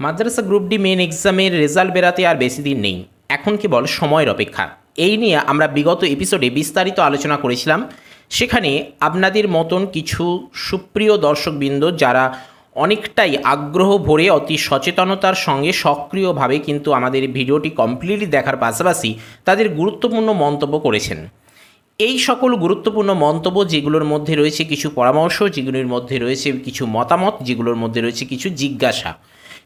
মাদ্রাসা group D main এক্সামের result বেরাতে আর বেশি দিন নেই। এখন কেবল সময়ের অপেক্ষা। এই নিয়ে আমরা বিগত এপিসোডে বিস্তারিত আলোচনা করেছিলাম। সেখানে আপনাদের মতন কিছু সুপ্রিয় দর্শকবৃন্দ যারা অনেকটাই আগ্রহ ভরে অতি সচেতনতার সঙ্গে সক্রিয়ভাবে কিন্তু আমাদের ভিডিওটি কমপ্লিটলি দেখার পাশাপাশি তাদের গুরুত্বপূর্ণ মন্তব্য করেছেন। এই সকল গুরুত্বপূর্ণ মন্তব্য যেগুলোর মধ্যে রয়েছে কিছু পরামর্শ, যেগুলোর মধ্যে রয়েছে কিছু মতামত, যেগুলোর মধ্যে রয়েছে কিছু জিজ্ঞাসা।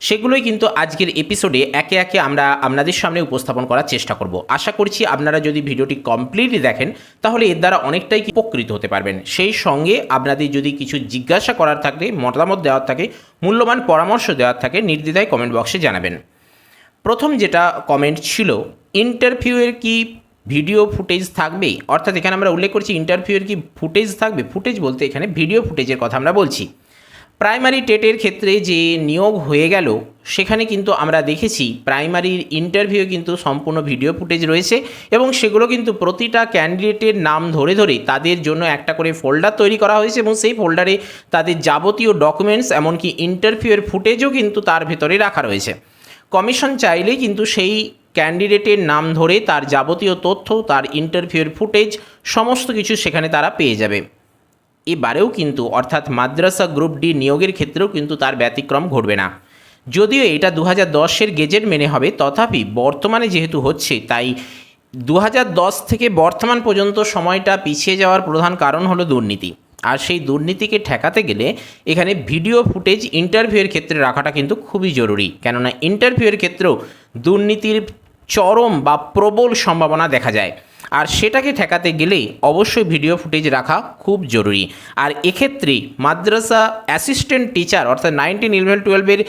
সেগুলোই কিন্তু আজকের এপিসোডে একে একে আমরা আপনাদের সামনে উপস্থাপন করার চেষ্টা করব। আশা করছি আপনারা যদি ভিডিওটি কমপ্লিটলি দেখেন, তাহলে এর দ্বারা অনেকটাই উপকৃত হতে পারবেন। সেই সঙ্গে আপনাদের যদি কিছু জিজ্ঞাসা করার থাকে, মতামত দেওয়ার থাকে, মূল্যবান পরামর্শ দেওয়ার থাকে, নির্দ্বিধায় কমেন্ট বক্সে জানাবেন। প্রথম যেটা কমেন্ট ছিল ইন্টারভিউয়ের কি ভিডিও ফুটেজ থাকবে অর্থাৎ এখানে আমরা উল্লেখ করছি ইন্টারভিউয়ের কি ফুটেজ থাকবে? ফুটেজ বলতে এখানে ভিডিও ফুটেজের কথা আমরা বলছি। প্রাইমারি টেটের ক্ষেত্রে যে নিয়োগ হয়ে গেল, সেখানে কিন্তু আমরা দেখেছি প্রাইমারির ইন্টারভিউ কিন্তু সম্পূর্ণ ভিডিও ফুটেজ রয়েছে এবং সেগুলো কিন্তু প্রতিটা ক্যান্ডিডেটের নাম ধরে ধরে তাদের জন্য একটা করে ফোল্ডার তৈরি করা হয়েছে এবং সেই ফোল্ডারে তাদের যাবতীয় ডকুমেন্টস এমনকি ইন্টারভিউয়ের ফুটেজও কিন্তু তার ভেতরে রাখা রয়েছে। কমিশন চাইলেই কিন্তু সেই ক্যান্ডিডেটের নাম ধরে তার যাবতীয় তথ্য, তার ইন্টারভিউয়ের ফুটেজ সমস্ত কিছু সেখানে তারা পেয়ে যাবে। এবারেও কিন্তু, অর্থাৎ মাদ্রাসা গ্রুপ ডি নিয়োগের ক্ষেত্রেও কিন্তু তার ব্যতিক্রম ঘটবে না। যদিও এটা দু হাজার দশের গেজেট মেনে হবে, তথাপি বর্তমানে যেহেতু হচ্ছে, তাই দু হাজার দশ থেকে বর্তমান পর্যন্ত সময়টা পিছিয়ে যাওয়ার প্রধান কারণ হলো দুর্নীতি। আর সেই দুর্নীতিকে ঠেকাতে গেলে এখানে ভিডিও ফুটেজ ইন্টারভিউয়ের ক্ষেত্রে রাখাটা কিন্তু খুবই জরুরি। কেননা ইন্টারভিউয়ের ক্ষেত্রেও দুর্নীতির চরম বা প্রবল সম্ভাবনা দেখা যায়। আর সেটাকে ঠেকাতে গেলেই অবশ্যই ভিডিও ফুটেজ রাখা খুব জরুরি। আর এক্ষেত্রে মাদ্রাসা অ্যাসিস্ট্যান্ট টিচার অর্থাৎ নাইনটিন ইলেভেন টুয়েলভের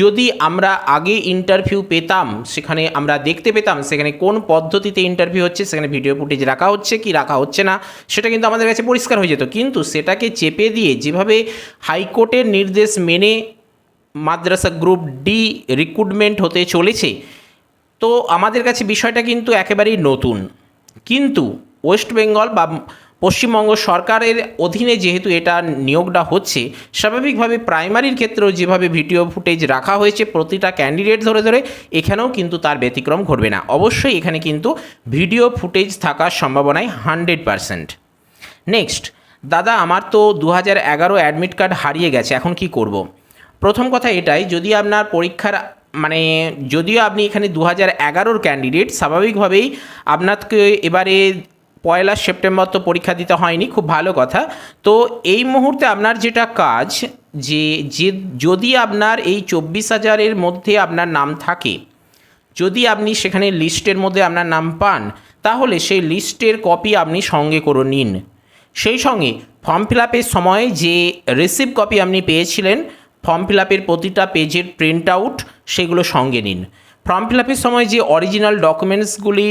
যদি আমরা আগে ইন্টারভিউ পেতাম, সেখানে আমরা দেখতে পেতাম, সেখানে কোন পদ্ধতিতে ইন্টারভিউ হচ্ছে, সেখানে ভিডিও ফুটেজ রাখা হচ্ছে কি রাখা হচ্ছে না, সেটা কিন্তু আমাদের কাছে পরিষ্কার হয়ে যেত। কিন্তু সেটাকে চেপে দিয়ে যেভাবে হাইকোর্টের নির্দেশ মেনে মাদ্রাসা গ্রুপ ডি রিক্রুটমেন্ট হতে চলেছে, তো আমাদের কাছে বিষয়টা কিন্তু একেবারেই নতুন। কিন্তু ওয়েস্ট বেঙ্গল বা পশ্চিমবঙ্গ সরকারের অধীনে যেহেতু এটা নিয়োগটা হচ্ছে, স্বাভাবিকভাবে প্রাইমারির ক্ষেত্রেও যেভাবে ভিডিও ফুটেজ রাখা হয়েছে প্রতিটা ক্যান্ডিডেট ধরে ধরে, এখানেও কিন্তু তার ব্যতিক্রম ঘটবে না অবশ্যই এখানে কিন্তু ভিডিও ফুটেজ থাকার সম্ভাবনায় হান্ড্রেড পারসেন্ট নেক্সট, দাদা আমার তো দু হাজার এগারো অ্যাডমিট কার্ড হারিয়ে গেছে, এখন কি করব। প্রথম কথা এটাই, যদি আপনার পরীক্ষার মানে যদিও আপনি এখানে দু হাজার এগারোর ক্যান্ডিডেট স্বাভাবিকভাবেই আপনাকে এবারে পয়লা সেপ্টেম্বর তো পরীক্ষা দিতে হয়নি, খুব ভালো কথা। তো এই মুহূর্তে আপনার যেটা কাজ, যে যে যদি আপনার এই চব্বিশ হাজারের মধ্যে আপনার নাম থাকে, যদি আপনি সেখানে লিস্টের মধ্যে আপনার নাম পান, তাহলে সেই লিস্টের কপি আপনি সঙ্গে করে নিন। সেই সঙ্গে ফর্ম ফিল আপের সময় যে রিসিভ কপি আপনি পেয়েছিলেন ফর্ম ফিল আপের প্রতিটা পেজের প্রিন্ট আউট সেগুলো সঙ্গে নিন। ফর্ম ফিল আপের সময় যে অরিজিনাল ডকুমেন্টসগুলি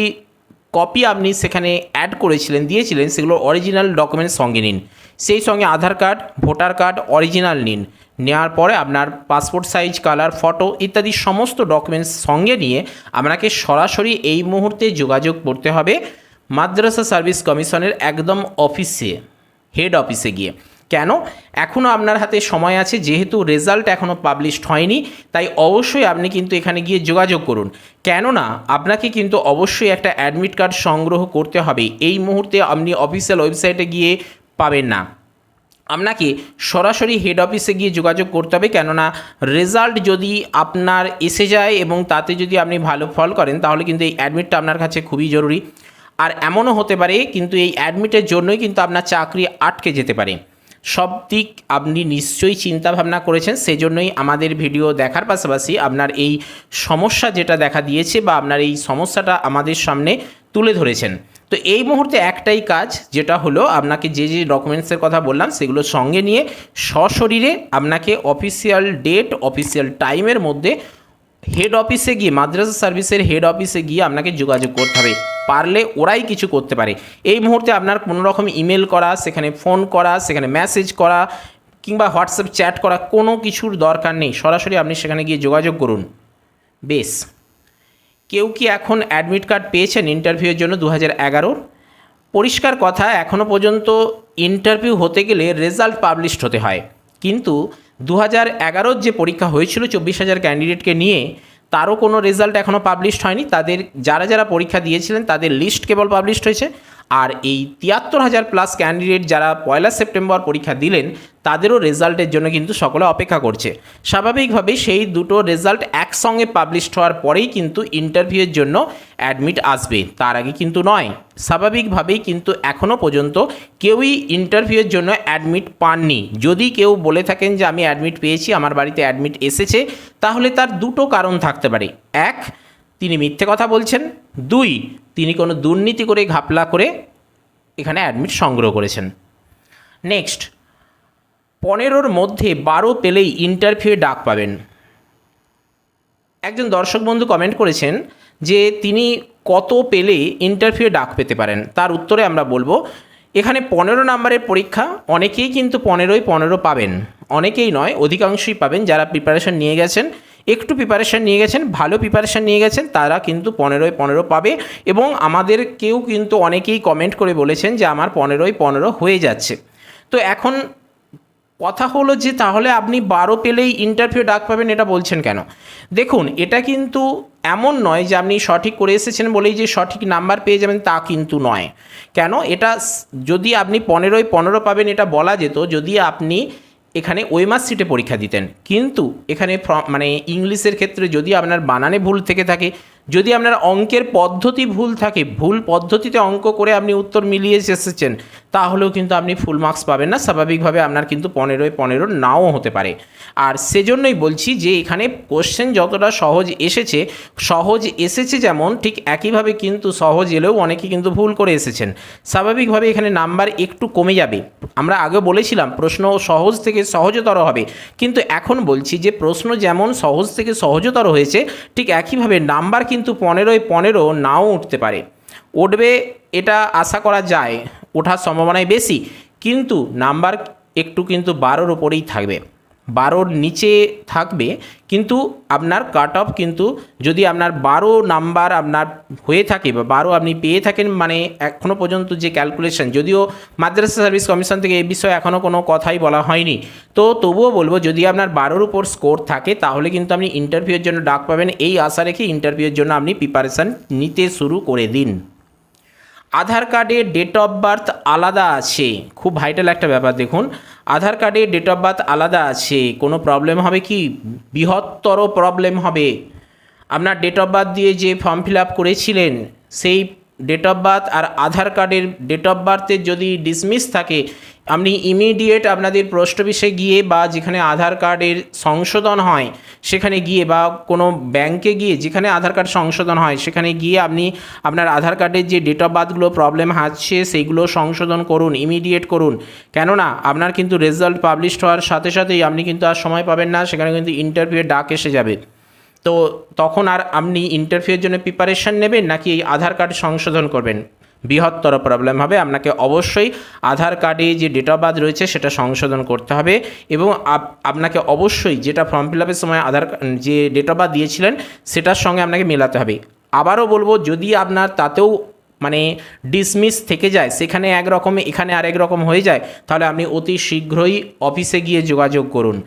কপি আপনি সেখানে অ্যাড করেছিলেন, দিয়েছিলেন, সেগুলো অরিজিনাল ডকুমেন্টস সঙ্গে নিন। সেই সঙ্গে Aadhaar card voter card original নিন। নেওয়ার পরে আপনার পাসপোর্ট সাইজ কালার ফটো ইত্যাদি সমস্ত ডকুমেন্টস সঙ্গে নিয়ে আপনাকে সরাসরি এই মুহূর্তে যোগাযোগ করতে হবে মাদ্রাসা সার্ভিস কমিশনের একদম অফিসে হেড অফিসে গিয়ে। কেন? এখনও আপনার হাতে সময় আছে, যেহেতু রেজাল্ট এখনও পাবলিশড হয়নি, তাই অবশ্যই আপনি কিন্তু এখানে গিয়ে যোগাযোগ করুন। কেননা, আপনাকে কিন্তু অবশ্যই একটা অ্যাডমিট কার্ড সংগ্রহ করতে হবে। এই মুহূর্তে আপনি অফিসিয়াল ওয়েবসাইটে গিয়ে পাবেন না। আপনাকে সরাসরি হেড অফিসে গিয়ে যোগাযোগ করতে হবে, কেননা রেজাল্ট যদি আপনার এসে যায় এবং তাতে যদি আপনি ভালো ফল করেন, তাহলে কিন্তু এই অ্যাডমিটটা আপনার কাছে খুবই জরুরি। আর এমনও হতে পারে, কিন্তু এই অ্যাডমিটের জন্যই কিন্তু আপনার চাকরি আটকে যেতে পারে। সব দিক আপনি নিশ্চয়ই চিন্তা ভাবনা করেছেন, সেজন্যই আমাদের ভিডিও দেখার পাশাপাশি আপনার এই সমস্যা যেটা দেখা দিয়েছে বা আপনার এই সমস্যাটা আমাদের সামনে তুলে ধরেছেন। তো এই মুহূর্তে একটাই কাজ, যেটা হলো আপনাকে যে যে ডকুমেন্টসের কথা বললাম, সেগুলো সঙ্গে নিয়ে সশরীরে আপনাকে অফিসিয়াল ডেট অফিসিয়াল টাইমের মধ্যে হেড অফিসে গিয়ে, মাদ্রাসা সার্ভিসের হেড অফিসে গিয়ে আপনাকে যোগাযোগ করতে হবে। পারলে ওরাই কিছু করতে পারে। এই মুহূর্তে আপনার কোনো রকম ইমেল করা, সেখানে ফোন করা, সেখানে মেসেজ করা, কিংবা হোয়াটসঅ্যাপ চ্যাট করা, কোনো কিছুর দরকার নেই। সরাসরি আপনি সেখানে গিয়ে যোগাযোগ করুন। বেশ। কেউ কি এখন অ্যাডমিট কার্ড পেয়েছেন ইন্টারভিউয়ের জন্য দু হাজার এগারোর পরিষ্কার কথা এখনও পর্যন্ত ইন্টারভিউ হতে গেলে রেজাল্ট পাবলিশড হতে হয়। কিন্তু দু হাজার এগারোর যে পরীক্ষা হয়েছিল চব্বিশ হাজার ক্যান্ডিডেটকে নিয়ে, তারও কোনো রেজাল্ট এখনও পাবলিশড হয়নি। তাদের যারা যারা পরীক্ষা দিয়েছিলেন, তাদের লিস্ট কেবল পাবলিশড হয়েছে। আর এই তিয়াত্তর হাজার প্লাস ক্যান্ডিডেট যারা পয়লা সেপ্টেম্বর পরীক্ষা দিলেন, তাদেরও রেজাল্টের জন্য কিন্তু সকলে অপেক্ষা করছে। স্বাভাবিকভাবেই সেই দুটো রেজাল্ট একসঙ্গে পাবলিশড হওয়ার পরেই কিন্তু ইন্টারভিউয়ের জন্য অ্যাডমিট আসবে। তার আগে কিন্তু নয়। স্বাভাবিকভাবেই কিন্তু এখনও পর্যন্ত কেউই ইন্টারভিউয়ের জন্য অ্যাডমিট পাননি। যদি কেউ বলে থাকেন যে, আমি অ্যাডমিট পেয়েছি, আমার বাড়িতে অ্যাডমিট এসেছে, তাহলে তার দুটো কারণ থাকতে পারে। এক তিনি মিথ্যে কথা বলছেন। দুই, তিনি কোনো দুর্নীতি করে ঘাপলা করে এখানে অ্যাডমিট সংগ্রহ করেছেন। নেক্সট পনেরোর মধ্যে বারো পেলেই ইন্টারভিউ ডাক পাবেন। একজন দর্শক বন্ধু কমেন্ট করেছেন যে তিনি কত পেলে ইন্টারভিউ ডাক পেতে পারেন। তার উত্তরে আমরা বলব, এখানে পনেরো নম্বরের পরীক্ষা অনেকেই কিন্তু পনেরোই পনেরো পাবেন। অনেকেই নয়, অধিকাংশই পাবেন যারা প্রিপারেশন নিয়ে গেছেন। একটু প্রিপারেশান নিয়ে গেছেন, ভালো প্রিপারেশান নিয়ে গেছেন, তারা কিন্তু পনেরোই পনেরো পাবে এবং আমাদের কেউ কিন্তু অনেকেই কমেন্ট করে বলেছেন যে আমার পনেরোই পনেরো হয়ে যাচ্ছে। তো এখন কথা হলো যে তাহলে আপনি বারো পেলেই ইন্টারভিউ ডাক পাবেন এটা বলছেন কেন? দেখুন, এটা কিন্তু এমন নয় যে আপনি সঠিক করে এসেছেন বলেই যে সঠিক নাম্বার পেয়ে যাবেন তা কিন্তু নয়। কেন? এটা যদি আপনি পনেরোই পনেরো পাবেন এটা বলা যেত, যদি আপনি এখানে ওয়েমাস সিটে পরীক্ষা দিতেন। কিন্তু এখানে মানে ইংলিশের ক্ষেত্রে যদি আপনার বানানে ভুল থেকে থাকে যদি আপনার অঙ্কের পদ্ধতি ভুল থাকে, ভুল পদ্ধতিতে অঙ্ক করে আপনি উত্তর মিলিয়ে এসেছেন, তাহলেও কিন্তু আপনি ফুল মার্কস পাবেন না। স্বাভাবিকভাবে আপনার কিন্তু পনেরোয় পনেরো নাও হতে পারে। আর সেজন্যই বলছি যে, এখানে কোশ্চেন যতটা সহজ এসেছে সহজ এসেছে যেমন, ঠিক একইভাবে কিন্তু সহজ এলেও অনেকে কিন্তু ভুল করে এসেছেন। স্বাভাবিকভাবে এখানে নাম্বার একটু কমে যাবে। আমরা আগে বলেছিলাম, প্রশ্ন সহজ থেকে সহজতর হবে। কিন্তু এখন বলছি যে, প্রশ্ন যেমন সহজ থেকে সহজতর হয়েছে, ঠিক একইভাবে নাম্বার কিন্তু পনেরোয় পনেরো নাও উঠতে পারে। উঠবে এটা আশা করা যায়, ওঠার সম্ভাবনাই বেশি, কিন্তু নাম্বার একটু কিন্তু বারোর ওপরেই থাকবে। বারোর নিচে থাকবে, কিন্তু আপনার কাট অফ কিন্তু যদি আপনার বারো নাম্বার আপনার হয়ে থাকে বা বারো আপনি পেয়ে থাকেন মানে এখনও পর্যন্ত যে ক্যালকুলেশন যদিও মাদ্রাসা সার্ভিস কমিশন থেকে এ বিষয়ে এখনও কোনো কথাই বলা হয়নি। তো তবুও বলব, যদি আপনার বারোর উপর স্কোর থাকে, তাহলে কিন্তু আপনি ইন্টারভিউয়ের জন্য ডাক পাবেন। এই আশা রেখে ইন্টারভিউয়ের জন্য আপনি প্রিপারেশান নিতে শুরু করে দিন। আধার কার্ডে ডেট অফ বার্থ আলাদা আছে। খুব ভাইটাল একটা ব্যাপার দেখুন। আধার কার্ডে ডেট অফ বার্থ আলাদা আছে। কোনো প্রবলেম হবে কি? বৃহত্তর প্রবলেম হবে। আপনার ডেট অফ বার্থ দিয়ে যে ফর্ম ফিল আপ করেছিলেন, সেই ডেট অফ বার্থ আর আধার কার্ডের ডেট অফ বার্থের যদি ডিসমিস থাকে আপনি ইমিডিয়েট আপনাদের পোস্ট অফিসে গিয়ে বা যেখানে আধার কার্ডের সংশোধন হয়, সেখানে গিয়ে বা কোনো ব্যাংকে গিয়ে যেখানে আধার কার্ড সংশোধন হয়, সেখানে গিয়ে আপনি আপনার আধার কার্ডের যে ডেট অফ বার্থগুলো প্রবলেম আছে, সেইগুলো সংশোধন করুন ইমিডিয়েট করুন। কেননা, আপনার কিন্তু রেজাল্ট পাবলিশড হওয়ার সাথে সাথেই আপনি কিন্তু আর সময় পাবেন না, সেখানে কিন্তু ইন্টারভিউয়ের ডাক এসে যাবে। তো তখন আর আপনি ইন্টারভিউয়ের জন্য প্রিপারেশন নেবেন, নাকি এই আধার কার্ড সংশোধন করবেন? বৃহত্তর প্রবলেম হবে। আপনাকে অবশ্যই আধার কার্ডে যে ডেট অফ বার্থ রয়েছে সেটা সংশোধন করতে হবে এবং আপ- আপনাকে অবশ্যই যেটা ফর্ম ফিল আপের সময় আধার যে ডেট অফ বার্থ দিয়েছিলেন সেটার সঙ্গে আপনাকে মেলাতে হবে। আবারও বলব, যদি আপনার তাতেও মানে ডিসমিস থেকে যায়, সেখানে একরকম এখানে আরেক রকম হয়ে যায়, তাহলে আপনি অতি শীঘ্রই অফিসে গিয়ে যোগাযোগ করুন।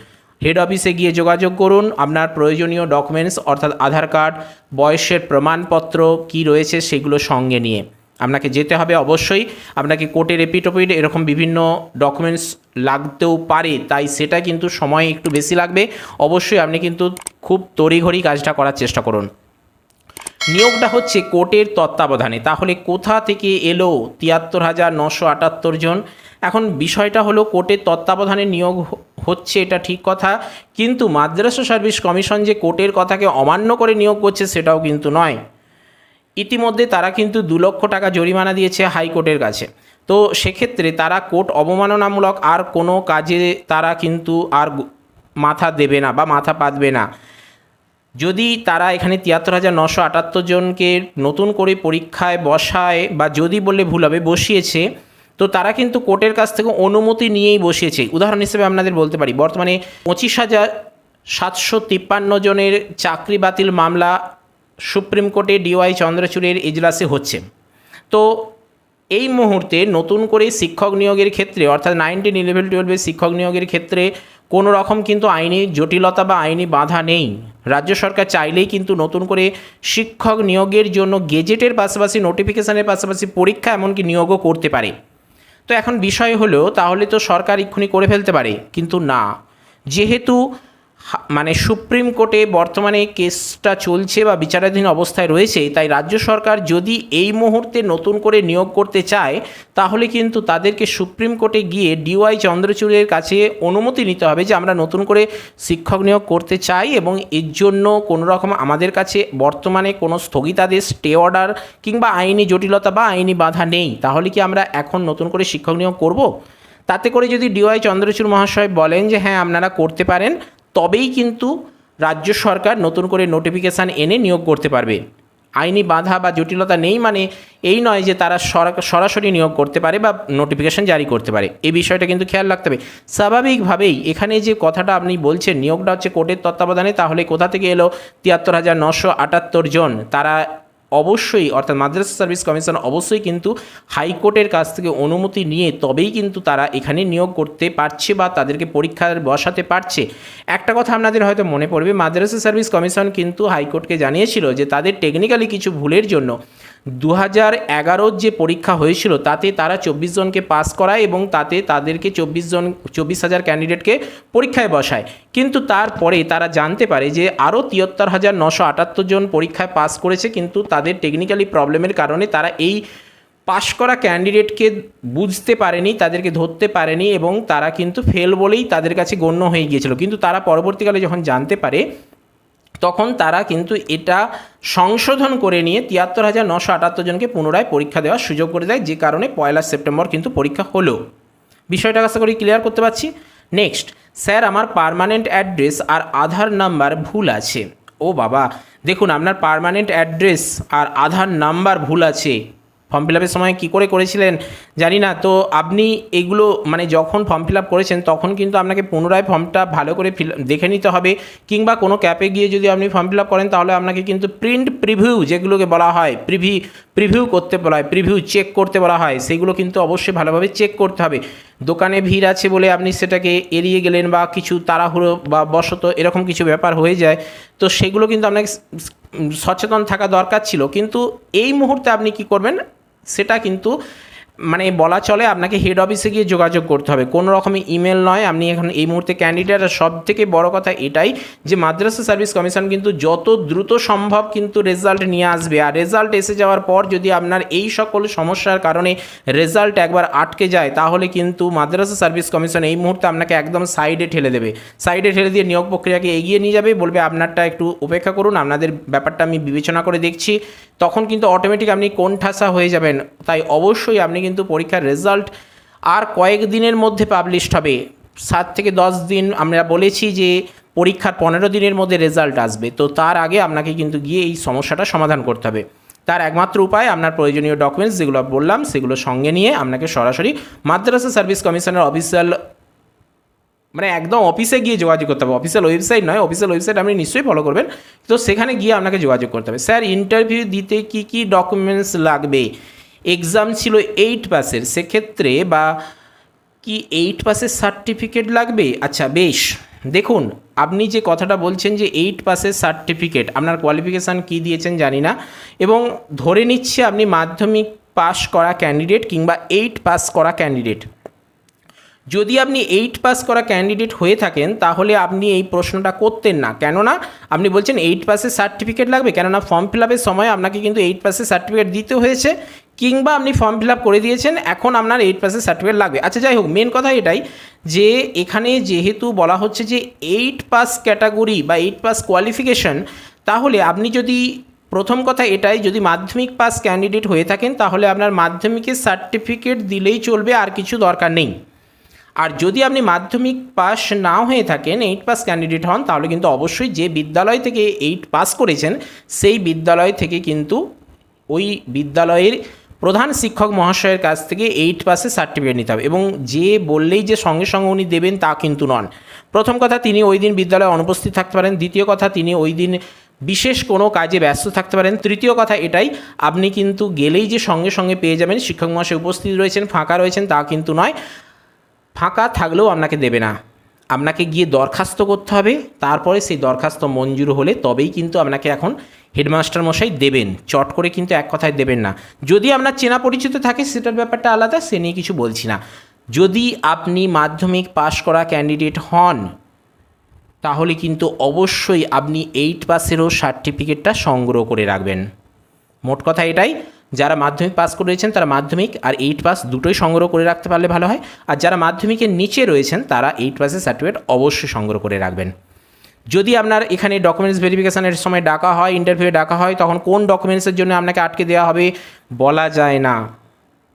হেড অফিসে গিয়ে যোগাযোগ করুন, আপনার প্রয়োজনীয় ডকুমেন্টস অর্থাৎ আধার কার্ড বয়সের প্রমাণপত্র কি রয়েছে সেগুলো সঙ্গে নিয়ে। আপনাকে যেতে হবে অবশ্যই। আপনাকে কোর্টের এপিটোপিড এরকম বিভিন্ন ডকুমেন্টস লাগতেও পারে, তাই সেটা কিন্তু সময় একটু বেশি লাগবে। অবশ্যই আপনি কিন্তু খুব তড়িঘড়ি কাজটা করার চেষ্টা করুন। নিয়োগটা হচ্ছে কোর্টের তত্ত্বাবধানে। তাহলে কোথা থেকে এলো তিয়াত্তর হাজার নশো আটাত্তর জন? এখন বিষয়টা হলো কোর্টের তত্ত্বাবধানে নিয়োগ হচ্ছে এটা ঠিক কথা, কিন্তু মাদ্রাসা সার্ভিস কমিশন যে কোর্টের কথাকে অমান্য করে নিয়োগ করছে সেটাও কিন্তু নয়। ইতিমধ্যে তারা কিন্তু দু লক্ষ টাকা জরিমানা দিয়েছে হাইকোর্টের কাছে। তো সেক্ষেত্রে তারা কোর্ট অবমাননামূলক আর কোনো কাজে তারা কিন্তু আর মাথা দেবে না বা মাথা পাতবে না। যদি তারা এখানে তিয়াত্তর হাজার নশো আটাত্তর জনকে নতুন করে পরীক্ষায় বসায় বা যদি বললে ভুল হবে বসিয়েছে, তো তারা কিন্তু কোর্টের কাছ থেকে অনুমতি নিয়েই বসিয়েছে। উদাহরণ হিসেবে আপনাদের বলতে পারি, বর্তমানে পঁচিশ হাজার সাতশো তিপ্পান্ন জনের চাকরি বাতিল মামলা সুপ্রিম কোর্টে ডিওয়াই চন্দ্রচূড়ের এজলাসে হচ্ছে। তো এই মুহূর্তে নতুন করে শিক্ষক নিয়োগের ক্ষেত্রে, অর্থাৎ নাইনটিন ইলেভেন টুয়েলভের শিক্ষক নিয়োগের ক্ষেত্রে কোনো রকম কিন্তু আইনি জটিলতা বা আইনি বাধা নেই। রাজ্য সরকার চাইলেই কিন্তু নতুন করে শিক্ষক নিয়োগের জন্য গেজেটের পাশাপাশি, নোটিফিকেশনের পাশাপাশি পরীক্ষা এমনকি নিয়োগও করতে পারে। তো এখন বিষয় হলো, তাহলে তো সরকার এক্ষুনি করে ফেলতে পারে, কিন্তু না। যেহেতু মানে সুপ্রিম কোর্টে বর্তমানে কেসটা চলছে বা বিচারাধীন অবস্থায় রয়েছে, তাই রাজ্য সরকার যদি এই মুহূর্তে নতুন করে নিয়োগ করতে চায়, তাহলে কিন্তু তাদেরকে সুপ্রিম কোর্টে গিয়ে ডিওয়াই চন্দ্রচূড়ের কাছে অনুমতি নিতে হবে যে আমরা নতুন করে শিক্ষক নিয়োগ করতে চাই এবং এর জন্য কোনো রকম আমাদের কাছে বর্তমানে কোনো স্থগিতাদেশ, স্টে অর্ডার কিংবা আইনি জটিলতা বা আইনি বাধা নেই। তাহলে কি আমরা এখন নতুন করে শিক্ষক নিয়োগ করব? তাতে করে যদি ডিওয়াই চন্দ্রচূড় মহাশয় বলেন যে হ্যাঁ আপনারা করতে পারেন তবেই কিন্তু রাজ্য সরকার নতুন করে নোটিফিকেশান এনে নিয়োগ করতে পারবে। আইনি বাধা বা জটিলতা নেই মানে এই নয় যে তারা সরাসরি নিয়োগ করতে পারে বা নোটিফিকেশান জারি করতে পারে। এই বিষয়টা কিন্তু খেয়াল রাখতে হবে। স্বাভাবিকভাবেই এখানে যে কথাটা আপনি বলছেন, নিয়োগটা হচ্ছে কোর্টের তত্ত্বাবধানে, তাহলে কোথা থেকে এলো? তিয়াত্তর হাজার নশো আটাত্তর জন। তারা অবশ্যই, অর্থাৎ মাদ্রাসা সার্ভিস কমিশন অবশ্যই কিন্তু হাইকোর্টের কাছ থেকে অনুমতি নিয়ে তবেই কিন্তু তারা এখানে নিয়োগ করতে পারছে বা তাদেরকে পরীক্ষার বসাতে পারছে। একটা কথা আপনাদের হয়তো মনে পড়বে, মাদ্রাসা সার্ভিস কমিশন কিন্তু হাইকোর্টকে জানিয়েছিল যে তাদের টেকনিক্যালি কিছু ভুলের জন্য দু হাজার এগারোর যে পরীক্ষা হয়েছিল, তাতে তারা চব্বিশ জনকে পাস করায় এবং তাতে তাদেরকে চব্বিশ জন, চব্বিশ হাজার ক্যান্ডিডেটকে পরীক্ষায় বসায়। কিন্তু তারপরে তারা জানতে পারে যে, আরও তিয়াত্তর হাজার নশো আটাত্তর জন পরীক্ষায় পাস করেছে, কিন্তু তাদের টেকনিক্যালি প্রবলেমের কারণে তারা এই পাশ করা ক্যান্ডিডেটকে বুঝতে পারেনি, তাদেরকে ধরতে পারেনি এবং তারা কিন্তু ফেল বলেই তাদের কাছে গণ্য হয়ে গিয়েছিল। কিন্তু তারা পরবর্তীকালে যখন জানতে পারে তখন তারা কিন্তু এটা সংশোধন করে নিয়ে তিয়াত্তর হাজার নশো আটাত্তর জনকে পুনরায় পরীক্ষা দেওয়ার সুযোগ করে দেয়, যে কারণে পয়লা সেপ্টেম্বর কিন্তু পরীক্ষা হলো। বিষয়টা আশা করি ক্লিয়ার করতে পারছি। নেক্সট স্যার, আমার পারমানেন্ট অ্যাড্রেস আর আধার নাম্বার ভুল আছে। ও বাবা, দেখুন, আপনার পারমানেন্ট অ্যাড্রেস আর আধার নাম্বার ভুল আছে। ফর্ম ফিল আপের সময় কী করে করেছিলেন জানি না। তো আপনি এগুলো মানে যখন ফর্ম ফিল আপ করেছেন, তখন কিন্তু আপনাকে পুনরায় ফর্মটা ভালো করে ফিল দেখে নিতে হবে কিংবা কোনো ক্যাপে গিয়ে যদি আপনি ফর্ম ফিল আপ করেন, তাহলে আপনাকে কিন্তু প্রিন্ট প্রিভিউ যেগুলোকে বলা হয় প্রিভি প্রিভিউ করতে বলা হয় প্রিভিউ চেক করতে বলা হয়, সেগুলো কিন্তু অবশ্যই ভালোভাবে চেক করতে হবে। দোকানে ভিড় আছে বলে আপনি সেটাকে এড়িয়ে গেলেন বা কিছু তাড়াহুড়ো বা বশত এরকম কিছু ব্যাপার হয়ে যায়, তো সেগুলো কিন্তু আপনাকে সচেতন থাকা দরকার ছিল। কিন্তু এই মুহূর্তে আপনি কি করবেন? সেটা কিন্তু মানে বলা চলে আপনাকে হেড অফিসে গিয়ে যোগাযোগ করতে হবে। কোনো রকমের ইমেল নয়, আপনি এখন এই মুহূর্তে ক্যান্ডিডেট আর সব থেকে বড় কথা এটাই যে মাদ্রাসা সার্ভিস কমিশন কিন্তু যত দ্রুত সম্ভব কিন্তু রেজাল্ট নিয়ে আসবে। আর রেজাল্ট এসে যাওয়ার পর যদি আপনার এই সকল সমস্যার কারণে রেজাল্ট একবার আটকে যায়, তাহলে কিন্তু মাদ্রাসা সার্ভিস কমিশন এই মুহূর্তে আপনাকে একদম সাইডে ঠেলে দেবে। সাইডে ঠেলে দিয়ে নিয়োগ প্রক্রিয়াকে এগিয়ে নিয়ে যাবে, বলবে আপনারটা একটু উপেক্ষা করুন, আপনাদের ব্যাপারটা আমি বিবেচনা করে দেখছি। তখন কিন্তু অটোমেটিক আপনি কোন ঠাসা হয়ে যাবেন। তাই অবশ্যই আপনি কিন্তু পরীক্ষার রেজাল্ট আর কয়েক দিনের মধ্যে পাবলিশড হবে। সাত থেকে দশ দিন আমরা বলেছি যে পরীক্ষার পনেরো দিনের মধ্যে রেজাল্ট আসবে। তো তার আগে আপনাকে কিন্তু গিয়ে এই সমস্যাটা সমাধান করতে হবে। তার একমাত্র উপায় আপনার প্রয়োজনীয় ডকুমেন্টস যেগুলো বললাম, সেগুলো সঙ্গে নিয়ে আপনাকে সরাসরি মাদ্রাসা সার্ভিস কমিশনের অফিসিয়াল মানে একদম অফিসে গিয়ে যোগাযোগ করতে হবে। অফিসিয়াল ওয়েবসাইট নয় অফিসিয়াল ওয়েবসাইট আপনি নিশ্চয়ই ফলো করবেন। তো সেখানে গিয়ে আপনাকে যোগাযোগ করতে হবে। স্যার ইন্টারভিউ দিতে কি কি ডকুমেন্টস লাগবে? এক্সাম ছিল এইট পাসের সেক্ষেত্রে বা কি এইট পাসের সার্টিফিকেট লাগবে? আচ্ছা বেশ। দেখুন, আপনি যে কথাটা বলছেন যে এইট পাসের সার্টিফিকেট আপনার কোয়ালিফিকেশান কি দিয়েছেন জানি না, এবং ধরে নিচ্ছে আপনি মাধ্যমিক পাস করা ক্যান্ডিডেট কিংবা এইট পাস করা ক্যান্ডিডেট যদি আপনি এইট পাস করা ক্যান্ডিডেট হয়ে থাকেন, তাহলে আপনি এই প্রশ্নটা করতেন না। কেননা, আপনি বলছেন এইট পাসের সার্টিফিকেট লাগবে, কেননা ফর্ম ফিল আপের সময় আপনাকে কিন্তু এইট পাসের সার্টিফিকেট দিতে হয়েছে। কিংবা আপনি ফর্ম ফিল আপ করে দিয়েছেন, এখন আপনার এইট পাসের সার্টিফিকেট লাগবে। আচ্ছা যাই হোক মেন কথা এটাই যে এখানে যেহেতু বলা হচ্ছে যে এইট পাস ক্যাটাগরি বা এইট পাস কোয়ালিফিকেশন তাহলে আপনি যদি প্রথম কথা এটাই, যদি মাধ্যমিক পাস ক্যান্ডিডেট হয়ে থাকেন, তাহলে আপনার মাধ্যমিকের সার্টিফিকেট দিলেই চলবে, আর কিছু দরকার নেই। আর যদি আপনি মাধ্যমিক পাস না হয়ে থাকেন এইট পাস ক্যান্ডিডেট হন, তাহলে কিন্তু অবশ্যই যে বিদ্যালয় থেকে এইট পাস করেছেন, সেই বিদ্যালয় থেকে কিন্তু ওই বিদ্যালয়ের প্রধান শিক্ষক মহাশয়ের কাছ থেকে এইট পাসের সার্টিফিকেট নিতে হবে এবং যে বললেই যে সঙ্গে সঙ্গে উনি দেবেন তা কিন্তু নন। প্রথম কথা, তিনি ওই দিন বিদ্যালয়ে অনুপস্থিত থাকতে পারেন। দ্বিতীয় কথা, তিনি ওই দিন বিশেষ কোনো কাজে ব্যস্ত থাকতে পারেন। তৃতীয় কথা এটাই, আপনি কিন্তু গেলেই যে সঙ্গে সঙ্গে পেয়ে যাবেন, শিক্ষক মহাশয় উপস্থিত রয়েছেন, ফাঁকা রয়েছেন তা কিন্তু নয়। ফাঁকা থাকলেও আপনাকে দেবে না। আপনাকে গিয়ে দরখাস্ত করতে হবে। তারপরে সেই দরখাস্ত মঞ্জুর হলে তবেই কিন্তু আপনাকে এখন হেডমাস্টার মশাই দেবেন। চট করে কিন্তু এক কথায় দেবেন না। যদি আপনার চেনা পরিচিত থাকে, সেটার ব্যাপারটা আলাদা, সে নিয়ে কিছু বলছি না। যদি আপনি মাধ্যমিক পাশ করা ক্যান্ডিডেট হন, তাহলে কিন্তু অবশ্যই আপনি এইট পাসেরও সার্টিফিকেটটা সংগ্রহ করে রাখবেন। মোট কথা এটাই। যারা মাধ্যমিক পাস করেছেন তারা মাধ্যমিক আর এইট পাস দুটোই সংগ্রহ করে রাখতে পারলে ভালো হয়। আর যারা মাধ্যমিকের নিচে রয়েছেন তারা এইট পাসের সার্টিফিকেট অবশ্যই সংগ্রহ করে রাখবেন। যদি আপনার এখানে ডকুমেন্টস ভেরিফিকেশনের সময় ডাকা হয় ইন্টারভিউ ডাকা হয়, তখন কোন ডকুমেন্টসের জন্য আপনাকে আটকে দেওয়া হবে বলা যায় না।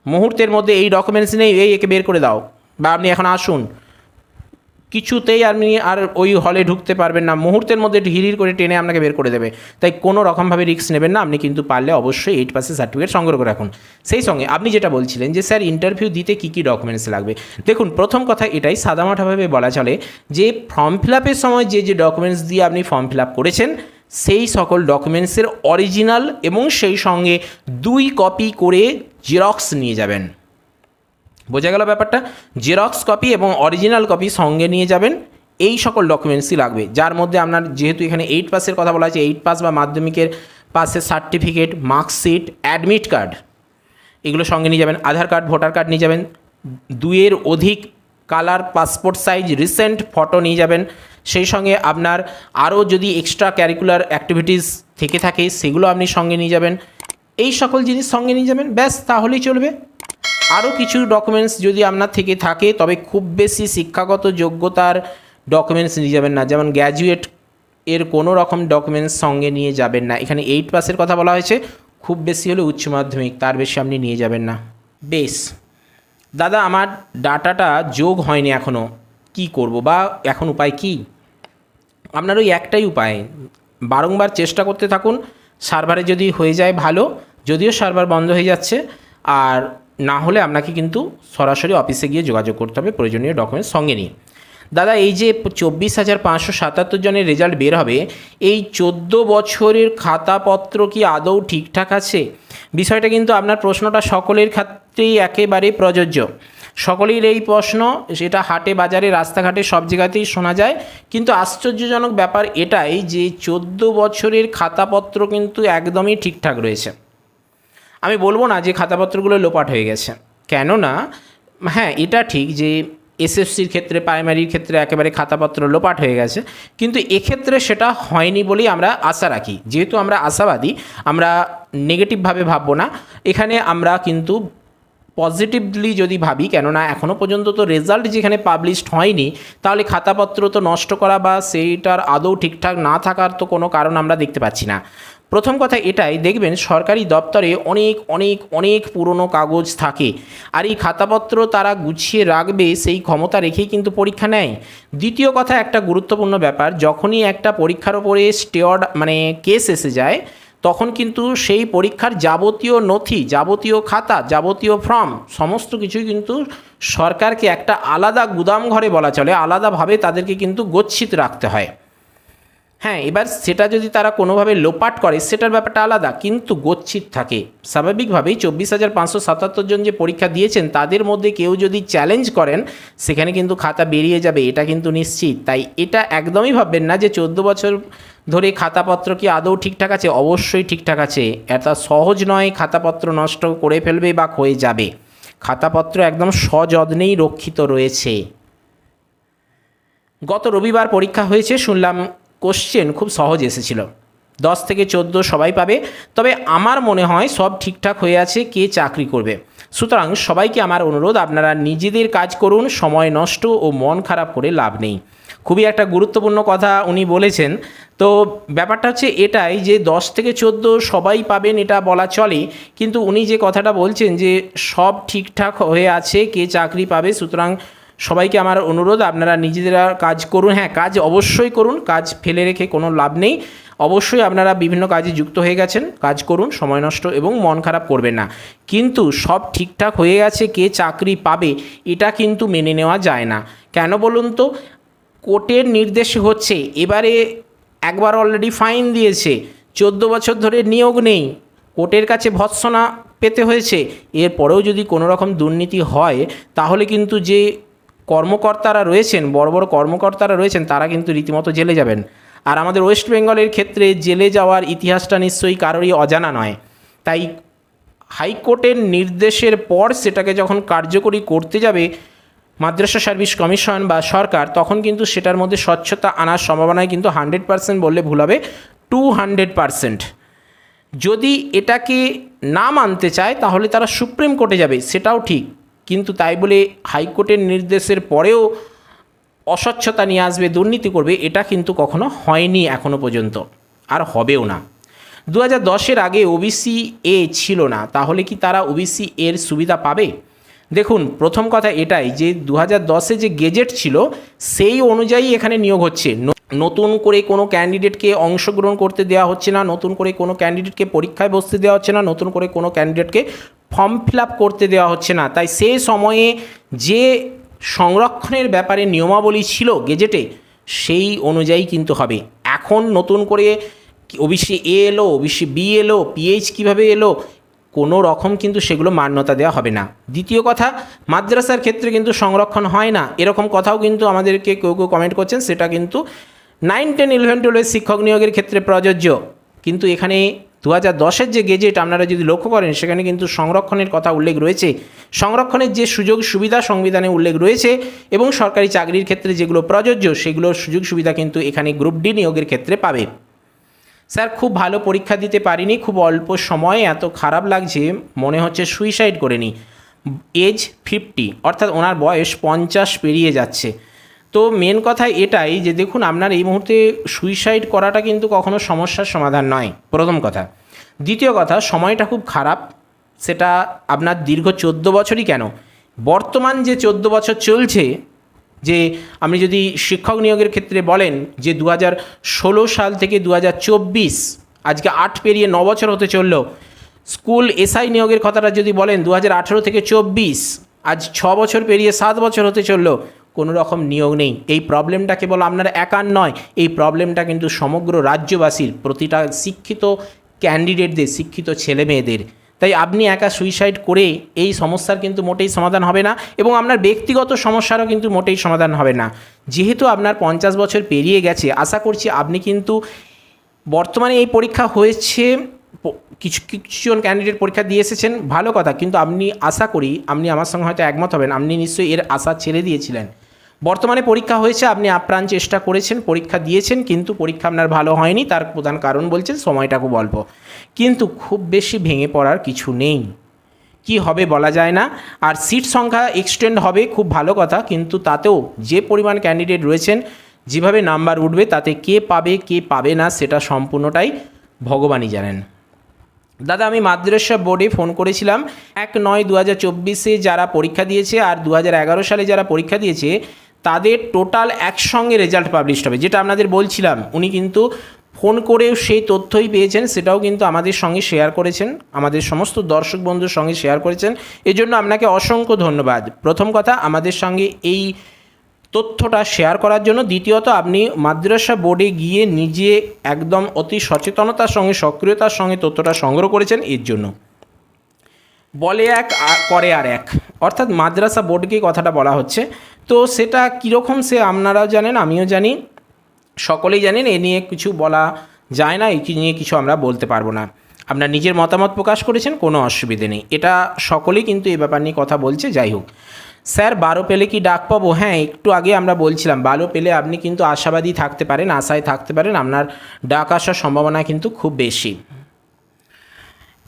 মুহূর্তের মধ্যে এই ডকুমেন্টস নেই, এই একে বের করে দাও। বা আপনি এখন আসুন। কিছুতেই আপনি আর ওই হলে ঢুকতে পারবেন না। মুহূর্তের মধ্যে হিরির করে টেনে আপনাকে বের করে দেবে। তাই কোনো রকমভাবে রিস্ক নেবেন না। আপনি কিন্তু পারলে অবশ্যই এইট পাসের সার্টিফিকেট সংগ্রহ করে রাখুন। সেই সঙ্গে আপনি যেটা বলছিলেন যে, স্যার ইন্টারভিউ দিতে কী কী ডকুমেন্টস লাগবে? দেখুন, প্রথম কথা এটাই সাদামাঠাভাবে বলা চলে যে ফর্ম ফিল আপের সময় যে যে ডকুমেন্টস দিয়ে আপনি ফর্ম ফিল আপ করেছেন, সেই সকল ডকুমেন্টসের অরিজিনাল এবং সেই সঙ্গে দুই কপি করে জেরক্স নিয়ে যাবেন। বোঝা গেল ব্যাপারটা? জেরক্স কপি এবং অরিজিনাল কপি সঙ্গে নিয়ে যাবেন। এই সকল ডকুমেন্টসই লাগবে। যার মধ্যে আপনার যেহেতু এখানে এইট পাসের কথা বলা আছে এইট পাস বা মাধ্যমিকের পাসের সার্টিফিকেট মার্কশিট অ্যাডমিট কার্ড এগুলো সঙ্গে নিয়ে যাবেন। আধার কার্ড ভোটার কার্ড নিয়ে যাবেন। দুইয়ের অধিক colour passport size recent photo নিয়ে যাবেন। সেই সঙ্গে আপনার আরও যদি এক্সট্রা ক্যারিকুলার অ্যাক্টিভিটিস থেকে থাকে, সেগুলো আপনি সঙ্গে নিয়ে যাবেন। এই সকল জিনিস সঙ্গে নিয়ে যাবেন। ব্যাস, তাহলেই চলবে। আরও কিছু ডকুমেন্টস যদি আপনার থেকে থাকে, তবে খুব বেশি শিক্ষাগত যোগ্যতার ডকুমেন্টস নিয়ে যাবেন না। যেমন গ্র্যাজুয়েট এর কোনো রকম ডকুমেন্টস সঙ্গে নিয়ে যাবেন না। এখানে এইট পাসের কথা বলা হয়েছে। খুব বেশি হলে উচ্চ মাধ্যমিক, তার বেশি আপনি নিয়ে যাবেন না। বেশ। দাদা, আমার ডাটাটা যোগ হয়নি এখনও কি করব বা এখন উপায় কি? আপনার ওই একটাই উপায়। বারংবার চেষ্টা করতে থাকুন। সার্ভারে যদি হয়ে যায় ভালো, যদিও সার্ভার বন্ধ হয়ে যাচ্ছে। আর না হলে আপনাকে কিন্তু সরাসরি অফিসে গিয়ে যোগাযোগ করতে হবে প্রয়োজনীয় ডকুমেন্টস সঙ্গে নিয়ে। দাদা, এই যে চব্বিশ হাজার পাঁচশো সাতাত্তর জনের রেজাল্ট বের হবে, এই চোদ্দ বছরের খাতাপত্র কি আদৌ ঠিকঠাক আছে? বিষয়টা কিন্তু আপনার প্রশ্নটা সকলের ক্ষেত্রেই একেবারে প্রযোজ্য। সকলের এই প্রশ্ন, সেটা হাটে, বাজারে, রাস্তাঘাটে সব জায়গাতেই শোনা যায়। কিন্তু আশ্চর্যজনক ব্যাপার এটাই যে চোদ্দ বছরের খাতাপত্র কিন্তু একদমই ঠিকঠাক রয়েছে। আমি বলব না যে খাতাপত্রগুলো লোপাট হয়ে গেছে। কেননা হ্যাঁ এটা ঠিক যে এসএসসির ক্ষেত্রে, প্রাইমারির ক্ষেত্রে একেবারে খাতাপত্র লোপাট হয়ে গেছে। কিন্তু এক্ষেত্রে সেটা হয়নি বলেই আমরা আশা রাখি। যেহেতু আমরা আশাবাদী, আমরা নেগেটিভভাবে ভাববো না। এখানে আমরা কিন্তু পজিটিভলি যদি ভাবি, কেননা এখনও পর্যন্ত তো রেজাল্ট যেখানে পাবলিশড হয়নি, তাহলে খাতাপত্র তো নষ্ট করা বা সেইটার আদৌ ঠিকঠাক না থাকার তো কোনো কারণ আমরা দেখতে পাচ্ছি না। প্রথম কথা এটাই, দেখবেন সরকারি দপ্তরে অনেক অনেক অনেক পুরনো কাগজ থাকে। আর এই খাতাপত্র তারা গুছিয়ে রাখবে সেই ক্ষমতা রেখেই কিন্তু পরীক্ষা নেয়। দ্বিতীয় কথা একটা গুরুত্বপূর্ণ ব্যাপার, যখনই একটা পরীক্ষার ওপরে স্টেয়ার্ড মানে কেস এসে যায়, তখন কিন্তু সেই পরীক্ষার যাবতীয় নথি, যাবতীয় খাতা, যাবতীয় ফর্ম, সমস্ত কিছুই কিন্তু সরকারকে একটা আলাদা গুদাম ঘরে বলা চলে। আলাদাভাবে তাদেরকে কিন্তু গচ্ছিত রাখতে হয়। হ্যাঁ এবার সেটা যদি তারা কোনোভাবে লোপাট করে, সেটার ব্যাপারটা আলাদা। কিন্তু গচ্ছিত থাকে। স্বাভাবিকভাবেই চব্বিশ হাজার পাঁচশো সাতাত্তর জন যে পরীক্ষা দিয়েছেন, তাদের মধ্যে কেউ যদি চ্যালেঞ্জ করেন, সেখানে কিন্তু খাতা বেরিয়ে যাবে, এটা কিন্তু নিশ্চিত। তাই এটা একদমই ভাববেন না যে চোদ্দ বছর ধরে খাতাপত্র কি আদৌ ঠিকঠাক আছে? অবশ্যই ঠিকঠাক আছে। এটা সহজ নয়, খাতাপত্র নষ্ট করে ফেলবে বা ক্ষয়ে যাবে। খাতাপত্র একদম সযত্নেই রক্ষিত রয়েছে। গত রবিবার পরীক্ষা হয়েছে, শুনলাম কোশ্চেন খুব সহজ এসেছিল। দশ থেকে চোদ্দ সবাই পাবে, তবে আমার মনে হয় সব ঠিকঠাক হয়ে আছে, কে চাকরি করবে। সুতরাং সবাইকে আমার অনুরোধ, আপনারা নিজেদের কাজ করুন, সময় নষ্ট ও মন খারাপ করে লাভ নেই। খুবই একটা গুরুত্বপূর্ণ কথা উনি বলেছেন। তো ব্যাপারটা হচ্ছে এটাই যে দশ থেকে চোদ্দ সবাই পাবেন, এটা বলা চলে, কিন্তু উনি যে কথাটা বলছেন যে সব ঠিকঠাক হয়ে আছে, কে চাকরি পাবে, সুতরাং সবাইকে আমার অনুরোধ, আপনারা নিজেরা কাজ করুন। হ্যাঁ কাজ অবশ্যই করুন, কাজ ফেলে রেখে কোনো লাভ নেই। অবশ্যই আপনারা বিভিন্ন কাজে যুক্ত হয়ে গেছেন, কাজ করুন, সময় নষ্ট এবং মন খারাপ করবেন না। কিন্তু সব ঠিকঠাক হয়ে গেছে, কে চাকরি পাবে, এটা কিন্তু মেনে নেওয়া যায় না। কেন বলুন তো? কোর্টের নির্দেশ হচ্ছে, এবারে একবার অলরেডি ফাইন দিয়েছে, চোদ্দ বছর ধরে নিয়োগ নেই, কোর্টের কাছে ভৎসনা পেতে হয়েছে। এরপরেও যদি কোনো রকম দুর্নীতি হয়, তাহলে কিন্তু যে কর্মকর্তারা রয়েছেন, বড় বড় কর্মকর্তারা রয়েছেন, তারা কিন্তু রীতিমতো জেলে যাবেন। আর আমাদের ওয়েস্ট বেঙ্গলের ক্ষেত্রে জেলে যাওয়ার ইতিহাসটা নিশ্চয়ই কারোরই অজানা নয়। তাই হাইকোর্টের নির্দেশের পর সেটাকে যখন কার্যকরী করতে যাবে মাদ্রাসা সার্ভিস কমিশন বা সরকার, তখন কিন্তু সেটার মধ্যে স্বচ্ছতা আনার সম্ভাবনায় কিন্তু হান্ড্রেড পার্সেন্ট বললে ভুল হবে, টু হান্ড্রেড পার্সেন্ট। যদি এটাকে না মানতে চায়, তাহলে তারা সুপ্রিম কোর্টে যাবে, সেটাও ঠিক। কিন্তু তাই বলে হাইকোর্টের নির্দেশের পরেও অস্বচ্ছতা নিয়ে আসবে, দুর্নীতি করবে, এটা কিন্তু কখনো হয়নি এখনও পর্যন্ত। আর হবেও না। দু হাজার দশের আগে ওবিসি এ ছিল না, তাহলে কি তারা ওবিসি এর সুবিধা পাবে? দেখুন, প্রথম কথা এটাই যে দু হাজার দশে যে গেজেট ছিল, সেই অনুযায়ী এখানে নিয়োগ হচ্ছে। নতুন করে কোনো ক্যান্ডিডেটকে অংশগ্রহণ করতে দেওয়া হচ্ছে না, নতুন করে কোনো ক্যান্ডিডেটকে পরীক্ষায় বসতে দেওয়া হচ্ছে না, নতুন করে কোনো ক্যান্ডিডেটকে ফর্ম ফিল করতে দেওয়া হচ্ছে না। তাই সেই সময়ে যে সংরক্ষণের ব্যাপারে নিয়মাবলী ছিল গেজেটে, সেই অনুযায়ী কিন্তু হবে। এখন নতুন করে ওবিসি এ এলো, ওবিসি বি এলো, পিএইচ কীভাবে এলো, কোনো রকম কিন্তু সেগুলো মান্যতা দেওয়া হবে না। দ্বিতীয় কথা, মাদ্রাসার ক্ষেত্রে কিন্তু সংরক্ষণ হয় না। এরকম কথাও কিন্তু আমাদেরকে কেউ কেউ কমেন্ট করছেন, সেটা কিন্তু নাইন, টেন, ইলেভেন টুয়েলভের শিক্ষক নিয়োগের ক্ষেত্রে প্রযোজ্য। কিন্তু এখানে দু হাজার দশের যে গেজেট আপনারা যদি লক্ষ্য করেন, সেখানে কিন্তু সংরক্ষণের কথা উল্লেখ রয়েছে। সংরক্ষণের যে সুযোগ সুবিধা সংবিধানে উল্লেখ রয়েছে এবং সরকারি চাকরির ক্ষেত্রে যেগুলো প্রযোজ্য, সেগুলোর সুযোগ সুবিধা কিন্তু এখানে গ্রুপ ডি নিয়োগের ক্ষেত্রে পাবে। স্যার, খুব ভালো পরীক্ষা দিতে পারিনি, খুব অল্প সময়ে এত খারাপ লাগছে, মনে হচ্ছে সুইসাইড করে নি। এজ ফিফটি অর্থাৎ ওনার বয়স পঞ্চাশ পেরিয়ে যাচ্ছে। তো মেন কথা এটাই যে দেখুন, আপনার এই মুহূর্তে সুইসাইড করাটা কিন্তু কখনো সমস্যার সমাধান নয়। প্রথম কথা। দ্বিতীয় কথা, সময়টা খুব খারাপ। সেটা আপনার দীর্ঘ চোদ্দ বছরই কেন? বর্তমান যে চোদ্দ বছর চলছে, যে আপনি যদি শিক্ষক নিয়োগের ক্ষেত্রে বলেন যে দু ষোলো সাল থেকে দু হাজার চব্বিশ, আজকে আট পেরিয়ে ন বছর হতে চলল, স্কুল এসআই নিয়োগের কথাটা যদি বলেন দু থেকে চব্বিশ, আজ ছ বছর পেরিয়ে সাত বছর হতে চলল কোনো রকম নিয়োগ নেই। এই প্রবলেমটা কেবল আপনার একার নয়, এই প্রবলেমটা কিন্তু সমগ্র রাজ্যবাসীর, প্রতিটা শিক্ষিত ক্যান্ডিডেটদের শিক্ষিত ছেলে মেয়েদের তাই আপনি একা সুইসাইড করে এই সমস্যার কিন্তু মোটেই সমাধান হবে না এবং আপনার ব্যক্তিগত সমস্যারও কিন্তু মোটেই সমাধান হবে না। যেহেতু আপনার পঞ্চাশ বছর পেরিয়ে গেছে, আশা করছি আপনি কিন্তু বর্তমানে এই পরীক্ষা হয়েছে কিছু, কিছুজন ক্যান্ডিডেট পরীক্ষা দিয়ে এসেছেন, ভালো কথা। কিন্তু আপনি আশা করি, আপনি আমার সঙ্গে হয়তো একমত হবেন, আপনি নিশ্চয়ই এর আশা ছেড়ে দিয়েছিলেন। বর্তমানে পরীক্ষা হয়েছে, আপনি আপ্রাণ চেষ্টা করেছেন, পরীক্ষা দিয়েছেন, কিন্তু পরীক্ষা আপনার ভালো হয়নি, তার প্রধান কারণ বলছেন সময়টা খুব অল্প। কিন্তু খুব বেশি ভেঙে পড়ার কিছু নেই। কি হবে বলা যায় না। আর সিট সংখ্যা এক্সটেন্ড হবে, খুব ভালো কথা, কিন্তু তাতেও যে পরিমাণ ক্যান্ডিডেট রয়েছেন, যেভাবে নাম্বার উঠবে, তাতে কে পাবে কে পাবে না, সেটা সম্পূর্ণটাই ভগবানই জানেন। দাদা, আমি মাদ্রাসা বোর্ডে ফোন করেছিলাম, এক নয় দু হাজার চব্বিশে যারা পরীক্ষা দিয়েছে, আর দু হাজার এগারো সালে যারা পরীক্ষা দিয়েছে তাদের টোটাল একসঙ্গে রেজাল্ট পাবলিশ হবে। যেটা আপনাদের বলছিলাম, উনি কিন্তু ফোন করেও সেই তথ্যই পেয়েছেন, সেটাও কিন্তু আমাদের সঙ্গে শেয়ার করেছেন, আমাদের সমস্ত দর্শক বন্ধুর সঙ্গে শেয়ার করেছেন। এজন্য আপনাকে অসংখ্য ধন্যবাদ। প্রথম কথা, আমাদের সঙ্গে এই তথ্যটা শেয়ার করার জন্য। দ্বিতীয়ত, আপনি মাদ্রাসা বোর্ডে গিয়ে নিজে একদম অতি সচেতনতার সঙ্গে, সক্রিয়তার সঙ্গে তথ্যটা সংগ্রহ করেছেন, এর জন্য। বলে এক করে আর এক। অর্থাৎ মাদ্রাসা বোর্ডকে কথাটা বলা হচ্ছে তো সেটা কীরকম সে আপনারাও জানেন, আমিও জানি। সকলেই জানেন, এ নিয়ে কিছু বলা যায় না এই নিয়ে কিছু আমরা বলতে পারব না। আপনার নিজের মতামত প্রকাশ করেছেন, কোনো অসুবিধে নেই। এটা সকলেই কিন্তু এই ব্যাপার নিয়ে কথা বলছে, যাই হোক। স্যার, বারো পেলে কি ডাক পাবো? হ্যাঁ একটু আগে আমরা বলছিলাম, বারো পেলে আপনি কিন্তু আশাবাদী থাকতে পারেন, আশায় থাকতে পারেন, আপনার ডাক আসার সম্ভাবনা কিন্তু খুব বেশি।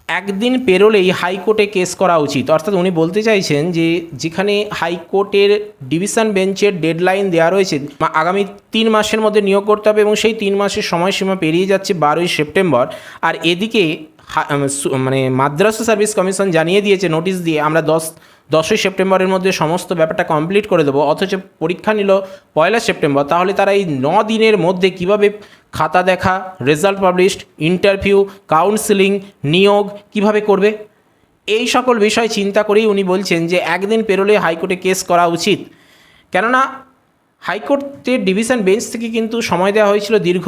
একদিন পেরোলেই হাইকোর্টে কেস করা উচিত। অর্থাৎ উনি বলতে চাইছেন যে, যেখানে হাইকোর্টের ডিভিশন বেঞ্চের ডেডলাইন দেওয়া রয়েছে আগামী তিন মাসের মধ্যে নিয়োগ করতে হবে এবং সেই তিন মাসের সময়সীমা পেরিয়ে যাচ্ছে বারোই সেপ্টেম্বর। আর এদিকে মানে মাদ্রাসা সার্ভিস কমিশন জানিয়ে দিয়েছে, নোটিশ দিয়ে আমরা দশ, দশই সেপ্টেম্বরের মধ্যে সমস্ত ব্যাপারটা কমপ্লিট করে দেবো। অথচ পরীক্ষা নিল পয়লা সেপ্টেম্বর। তাহলে তারা এই ন দিনের মধ্যে কীভাবে খাতা দেখা রেজাল্ট পাবলিশড ইন্টারভিউ কাউন্সিলিং নিয়োগ কীভাবে করবে? এই সকল বিষয় চিন্তা করেই উনি বলছেন যে একদিন পেরোলে হাইকোর্টে কেস করা উচিত। কেননা হাইকোর্টের ডিভিশন বেঞ্চ থেকে কিন্তু সময় দেওয়া হয়েছিল দীর্ঘ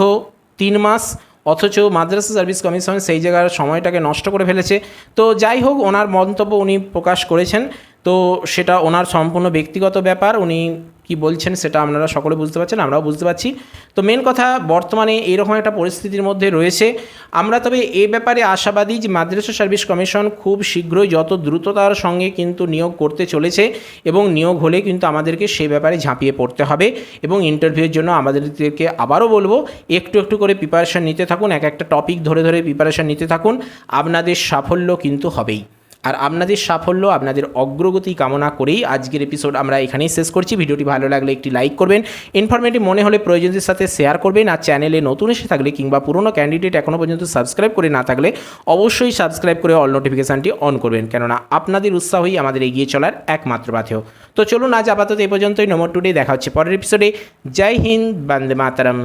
তিন মাস। অথচ মাদ্রাসা সার্ভিস কমিশন সেই জায়গার সময়টাকে নষ্ট করে ফেলেছে। তো যাই হোক, ওনার মন্তব্য উনি প্রকাশ করেছেন। তো সেটা ওনার সম্পূর্ণ ব্যক্তিগত ব্যাপার। উনি কি বলছেন সেটা আপনারা সকলে বুঝতে পারছেন, আমরাও বুঝতে পারছি। তো মেন কথা, বর্তমানে এইরকম একটা পরিস্থিতির মধ্যে রয়েছে। আমরা তবে এ ব্যাপারে আশাবাদী যে মাদ্রাসা সার্ভিস কমিশন খুব শীঘ্রই যত দ্রুততার সঙ্গে কিন্তু নিয়োগ করতে চলেছে এবং নিয়োগ হলে কিন্তু আমাদেরকে সে ব্যাপারে ঝাঁপিয়ে পড়তে হবে এবং ইন্টারভিউয়ের জন্য আমাদেরকে আবারও বলব, একটু একটু করে প্রিপারেশান নিতে থাকুন, এক একটা টপিক ধরে ধরে প্রিপারেশান নিতে থাকুন, আপনাদের সাফল্য কিন্তু হবেই। আর আপনাদের সাফল্য, আপনাদের অগ্রগতি কামনা করেই আজকের এপিসোড আমরা এখানেই শেষ করছি। ভিডিওটি ভালো লাগলে একটি লাইক করবেন ইনফরমেটিভ মনে হলে প্রয়োজনদের সাথে শেয়ার করবেন আর চ্যানেলে নতুন এসে থাকলে কিংবা পুরনো ক্যান্ডিডেট এখনও পর্যন্ত সাবস্ক্রাইব করে না থাকলে অবশ্যই সাবস্ক্রাইব করে অল নোটিফিকেশানটি অন করবেন। কেননা আপনাদের উৎসাহই আমাদের এগিয়ে চলার একমাত্র পাথেয় তো চলুন আজ আপাতত এ পর্যন্তই। নম্বর টুডে দেখা হচ্ছে পরের এপিসোডে জয় হিন্দ, বন্দে মাতারাম।